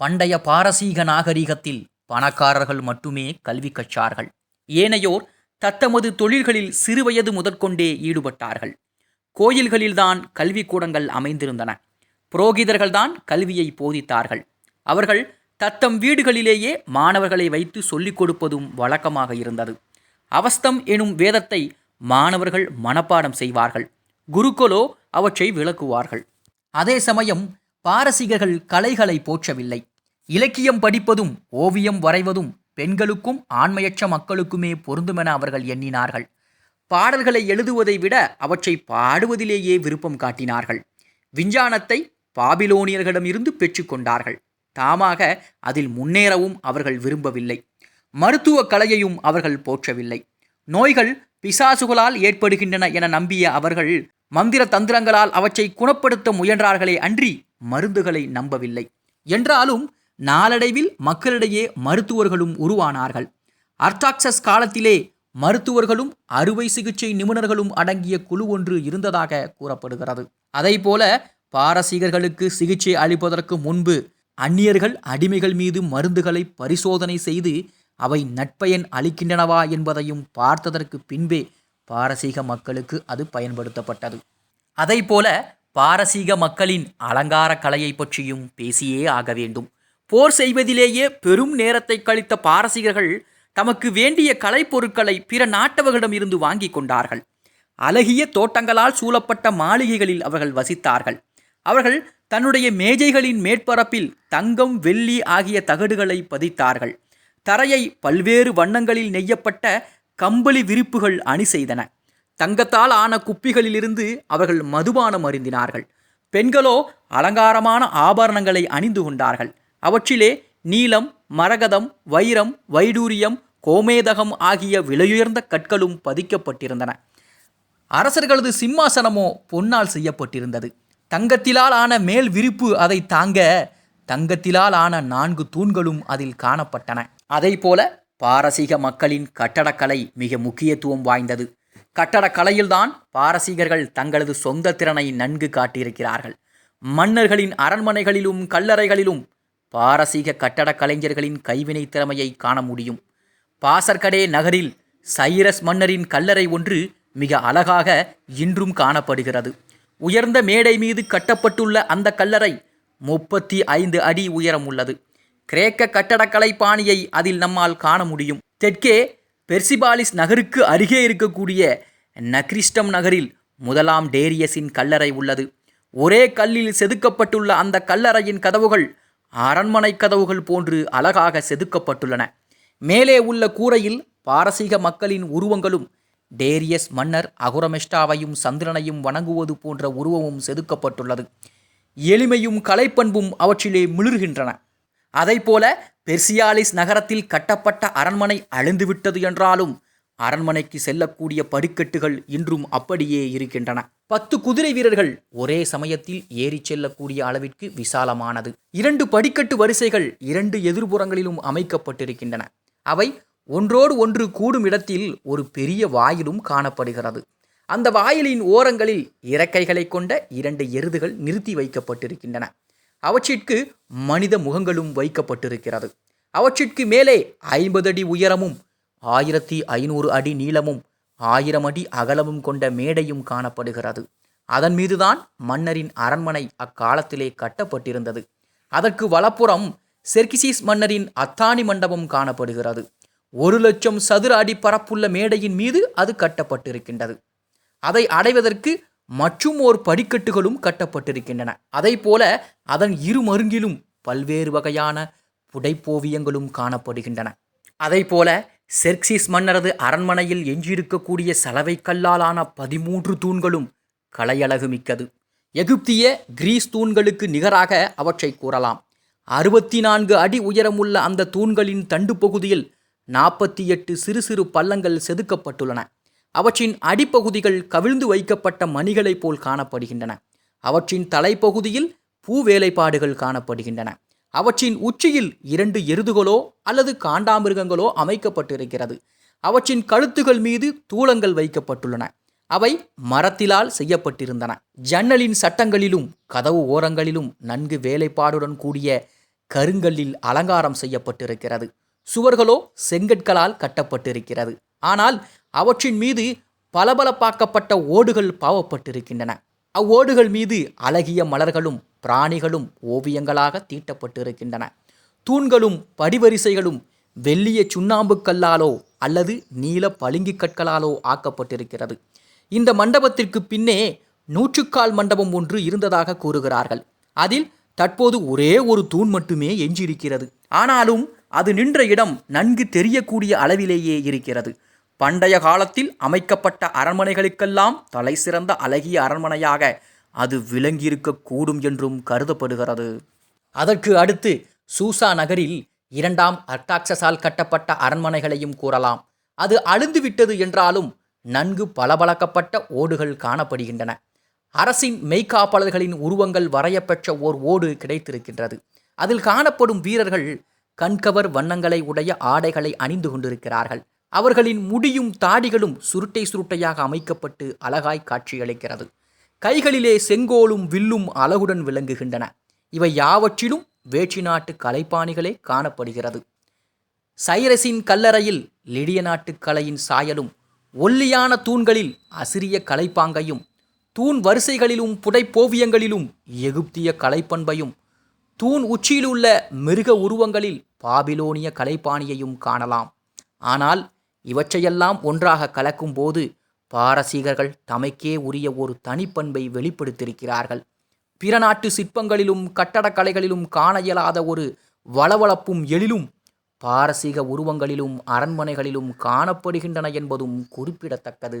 பண்டைய பாரசீக நாகரிகத்தில் பணக்காரர்கள் மட்டுமே கல்வி கற்றார்கள். ஏனையோர் தத்தமது தொழில்களில் சிறுவயது முதற்கொண்டே ஈடுபட்டார்கள். கோயில்களில்தான் கல்விக்கூடங்கள் அமைந்திருந்தன. புரோகிதர்கள்தான் கல்வியை போதித்தார்கள். அவர்கள் தத்தம் வீடுகளிலேயே மாணவர்களை வைத்து சொல்லிக் கொடுப்பதும் வழக்கமாக இருந்தது. அவஸ்தம் எனும் வேதத்தை மாணவர்கள் மனப்பாடம் செய்வார்கள். குருக்களோ அவற்றை விளக்குவார்கள். அதே சமயம் பாரசீகர்கள் கலைகளை போற்றவில்லை. இலக்கியம் படிப்பதும் ஓவியம் வரைவதும் பெண்களுக்கும் ஆண்மையற்ற மக்களுக்குமே பொருந்துமென அவர்கள் எண்ணினார்கள். பாடல்களை எழுதுவதை விட அவற்றை பாடுவதிலேயே விருப்பம் காட்டினார்கள். விஞ்ஞானத்தை பாபிலோனியர்களிடமிருந்து பெற்றுக்கொண்டார்கள் தாமாக அதில் முன்னேறவும் அவர்கள் விரும்பவில்லை. மருத்துவ கலையையும் அவர்கள் போற்றவில்லை. நோய்கள் பிசாசுகளால் ஏற்படுகின்றன என நம்பிய அவர்கள் மந்திர தந்திரங்களால் அவற்றை குணப்படுத்த முயன்றார்களே அன்றி மருந்துகளை நம்பவில்லை. என்றாலும் நாளடைவில் மக்களிடையே மருத்துவர்களும் உருவானார்கள். அர்டாக்சஸ் காலத்திலே மருத்துவர்களும் அறுவை சிகிச்சை நிபுணர்களும் அடங்கிய குழு ஒன்று இருந்ததாக கூறப்படுகிறது. அதைப்போல பாரசீகர்களுக்கு சிகிச்சை அளிப்பதற்கு முன்பு அந்நியர்கள் அடிமைகள் மீது மருந்துகளை பரிசோதனை செய்து அவை நட்பயன் அளிக்கின்றனவா என்பதையும் பார்த்ததற்கு பின்பே பாரசீக மக்களுக்கு அது பயன்படுத்தப்பட்டது. அதைப்போல பாரசீக மக்களின் அலங்கார கலையை பற்றியும் பேசியே ஆக வேண்டும். போர் செய்வதிலேயே பெரும் நேரத்தை கழித்த பாரசீகர்கள் தமக்கு வேண்டிய கலைப்பொருட்களை பிற நாட்டவர்களிடம் இருந்து வாங்கி கொண்டார்கள். அழகிய தோட்டங்களால் சூழப்பட்ட மாளிகைகளில் அவர்கள் வசித்தார்கள். அவர்கள் தன்னுடைய மேஜைகளின் மேற்பரப்பில் தங்கம் வெள்ளி ஆகிய தகடுகளை பதித்தார்கள். தரையை பல்வேறு வண்ணங்களில் நெய்யப்பட்ட கம்பளி விரிப்புகள் அணி செய்தன. தங்கத்தால் ஆன குப்பிகளிலிருந்து அவர்கள் மதுபானம் அருந்தினார்கள். பெண்களோ அலங்காரமான ஆபரணங்களை அணிந்து கொண்டார்கள். அவற்றிலே நீலம் மரகதம் வைரம் வைடூரியம் கோமேதகம் ஆகிய விலையுயர்ந்த கற்களும் பதிக்கப்பட்டிருந்தன. அரசர்களது சிம்மாசனமோ பொன்னால் செய்யப்பட்டிருந்தது. தங்கத்திலால் ஆன மேல் விரிப்பு அதை தாங்க தங்கத்திலால் ஆன நான்கு தூண்களும் அதில் காணப்பட்டன. அதைப்போல பாரசீக மக்களின் கட்டடக்கலை மிக முக்கியத்துவம் வாய்ந்தது. கட்டடக்கலையில்தான் பாரசீகர்கள் தங்களது சொந்த திறனை நன்கு காட்டியிருக்கிறார்கள். மன்னர்களின் அரண்மனைகளிலும் கல்லறைகளிலும் பாரசீக கட்டடக் கலைஞர்களின் கைவினை திறமையை காண முடியும். பாசர்கடே நகரில் சைரஸ் மன்னரின் கல்லறை ஒன்று மிக அழகாக இன்றும் காணப்படுகிறது. உயர்ந்த மேடை மீது கட்டப்பட்டுள்ள அந்த கல்லறை முப்பத்தி ஐந்து அடி உயரம் உள்ளது. கிரேக்க கட்டடக்கலை பாணியை அதில் நம்மால் காண முடியும். தெற்கே பெர்சிபாலிஸ் நகருக்கு அருகே இருக்கக்கூடிய நக்ரிஸ்டம் நகரில் முதலாம் டேரியஸின் கல்லறை உள்ளது. ஒரே கல்லில் செதுக்கப்பட்டுள்ள அந்த கல்லறையின் கதவுகள் அரண்மனை கதவுகள் போன்று அழகாக செதுக்கப்பட்டுள்ளன. மேலே உள்ள கூரையில் பாரசீக மக்களின் உருவங்களும் டேரியஸ் மன்னர் அகுரமெஷ்டாவையும் சந்திரனையும் வணங்குவது போன்ற உருவமும் செதுக்கப்பட்டுள்ளது. எளிமையும் கலைப்பண்பும் அவற்றிலே மிளிர்கின்றன. அதைப்போல பெர்சியாலிஸ் நகரத்தில் கட்டப்பட்ட அரண்மனை அழிந்துவிட்டது என்றாலும் அரண்மனைக்கு செல்லக்கூடிய படிக்கட்டுகள் இன்றும் அப்படியே இருக்கின்றன. பத்து குதிரை வீரர்கள் ஒரே சமயத்தில் ஏறிச் செல்லக்கூடிய அளவிற்கு விசாலமானது. இரண்டு படிக்கட்டு வரிசைகள் இரண்டு எதிர்புறங்களிலும் அமைக்கப்பட்டிருக்கின்றன. அவை ஒன்றோடு ஒன்று கூடும் இடத்தில் ஒரு பெரிய வாயிலும் காணப்படுகிறது. அந்த வாயிலின் ஓரங்களில் இறக்கைகளை கொண்ட இரண்டு எருதுகள் நிறுத்தி வைக்கப்பட்டிருக்கின்றன. அவற்றிற்கு மனித முகங்களும் வைக்கப்பட்டிருக்கிறது. அவற்றிற்கு மேலே ஐம்பது அடி உயரமும் ஆயிரத்தி ஐநூறு அடி நீளமும் ஆயிரம் அடி அகலமும் கொண்ட மேடையும் காணப்படுகிறது. அதன் மீதுதான் மன்னரின் அரண்மனை அக்காலத்திலே கட்டப்பட்டிருந்தது. அதற்கு வலப்புறம் செர்கிசிஸ் மன்னரின் அத்தானி மண்டபம் காணப்படுகிறது. ஒரு லட்சம் சதுர அடி பரப்புள்ள மேடையின் மீது அது கட்டப்பட்டிருக்கின்றது. அதை அடைவதற்கு மற்றும் ஓர் படிக்கட்டுகளும் கட்டப்பட்டிருக்கின்றன. அதைப்போல அதன் இரு மருங்கிலும் பல்வேறு வகையான புடைப்போவியங்களும் காணப்படுகின்றன. அதைப்போல செர்க்சிஸ் மன்னரது அரண்மனையில் எஞ்சியிருக்கக்கூடிய சலவை கல்லாலான பதிமூன்று தூண்களும் கலையழகு மிக்கது. எகிப்திய கிரீஸ் தூண்களுக்கு நிகராக அவற்றை கூறலாம். அறுபத்தி நான்கு அடி உயரமுள்ள அந்த தூண்களின் தண்டு பகுதியில் நாற்பத்தி எட்டு சிறு சிறு பள்ளங்கள் செதுக்கப்பட்டுள்ளன. அவற்றின் அடிப்பகுதிகள் கவிழ்ந்து வைக்கப்பட்ட மணிகளைப் போல் காணப்படுகின்றன. அவற்றின் தலைப்பகுதியில் பூ வேலைப்பாடுகள் காணப்படுகின்றன. அவற்றின் உச்சியில் இரண்டு எருதுகளோ அல்லது காண்டாமிருகங்களோ அமைக்கப்பட்டிருக்கிறது. அவற்றின் கழுத்துகள் மீது தூளங்கள் வைக்கப்பட்டுள்ளன. அவை மரத்திலால் செய்யப்பட்டிருந்தன. ஜன்னலின் சட்டங்களிலும் கதவு ஓரங்களிலும் நன்கு வேலைப்பாடுடன் கூடிய கருங்கல்லில் அலங்காரம் செய்யப்பட்டிருக்கிறது. சுவர்களோ செங்கற்களால் கட்டப்பட்டிருக்கிறது. ஆனால் அவற்றின் மீது பளபளப்பாக்கப்பட்ட ஓடுகள் பாவப்பட்டிருக்கின்றன. அவ்வோடுகள் மீது அழகிய மலர்களும் பிராணிகளும் ஓவியங்களாக தீட்டப்பட்டிருக்கின்றன. தூண்களும் படிவரிசைகளும் வெள்ளிய சுண்ணாம்பு கல்லாலோ அல்லது நீல பளிங்கு கற்களாலோ ஆக்கப்பட்டிருக்கிறது. இந்த மண்டபத்திற்கு பின்னே நூற்றுக்கால் மண்டபம் ஒன்று இருந்ததாக கூறுகிறார்கள். அதில் தற்போது ஒரே ஒரு தூண் மட்டுமே எஞ்சியிருக்கிறது. ஆனாலும் அது நின்ற இடம் நன்கு தெரியக்கூடிய அளவிலேயே இருக்கிறது. பண்டைய காலத்தில் அமைக்கப்பட்ட அரண்மனைகளுக்கெல்லாம் தலை சிறந்த அழகிய அரண்மனையாக அது விளங்கியிருக்கக்கூடும் என்றும் கருதப்படுகிறது. அதற்கு அடுத்து சூசா நகரில் இரண்டாம் அர்டாக்சஸால் கட்டப்பட்ட அரண்மனைகளையும் கூறலாம். அது அழுந்துவிட்டது என்றாலும் நன்கு பளபளக்கப்பட்ட ஓடுகள் காணப்படுகின்றன. அரசின் மெய்காப்பாளர்களின் உருவங்கள் வரையப்பெற்ற ஓர் ஓடு கிடைத்திருக்கின்றது. அதில் காணப்படும் வீரர்கள் கண்கவர் வண்ணங்களை உடைய ஆடைகளை அணிந்து கொண்டிருக்கிறார்கள். அவர்களின் முடியும் தாடிகளும் சுருட்டை சுருட்டையாக அமைக்கப்பட்டு அழகாய் காட்சியளிக்கிறது. கைகளிலே செங்கோலும் வில்லும் அழகுடன் விளங்குகின்றன. இவை யாவற்றிலும் வேற்றி நாட்டு கலைப்பாணிகளே காணப்படுகிறது. சைரஸின் கல்லறையில் லிடிய நாட்டு கலையின் சாயலும் ஒல்லியான தூண்களில் அசிரிய கலைப்பாங்கையும் தூண் வரிசைகளிலும் புடைப்போவியங்களிலும் எகிப்திய கலைப்பண்பையும் தூண் உச்சியிலுள்ள மிருக உருவங்களில் பாபிலோனிய கலைப்பாணியையும் காணலாம். ஆனால் இவற்றையெல்லாம் ஒன்றாக கலக்கும்போது பாரசீகர்கள் தமக்கே உரிய ஒரு தனிப்பண்பை வெளிப்படுத்தியிருக்கிறார்கள். பிற நாட்டு சிற்பங்களிலும் கட்டடக்கலைகளிலும் காண இயலாத ஒரு வளவளப்பும் எழிலும் பாரசீக உருவங்களிலும் அரண்மனைகளிலும் காணப்படுகின்றன என்பதும் குறிப்பிடத்தக்கது.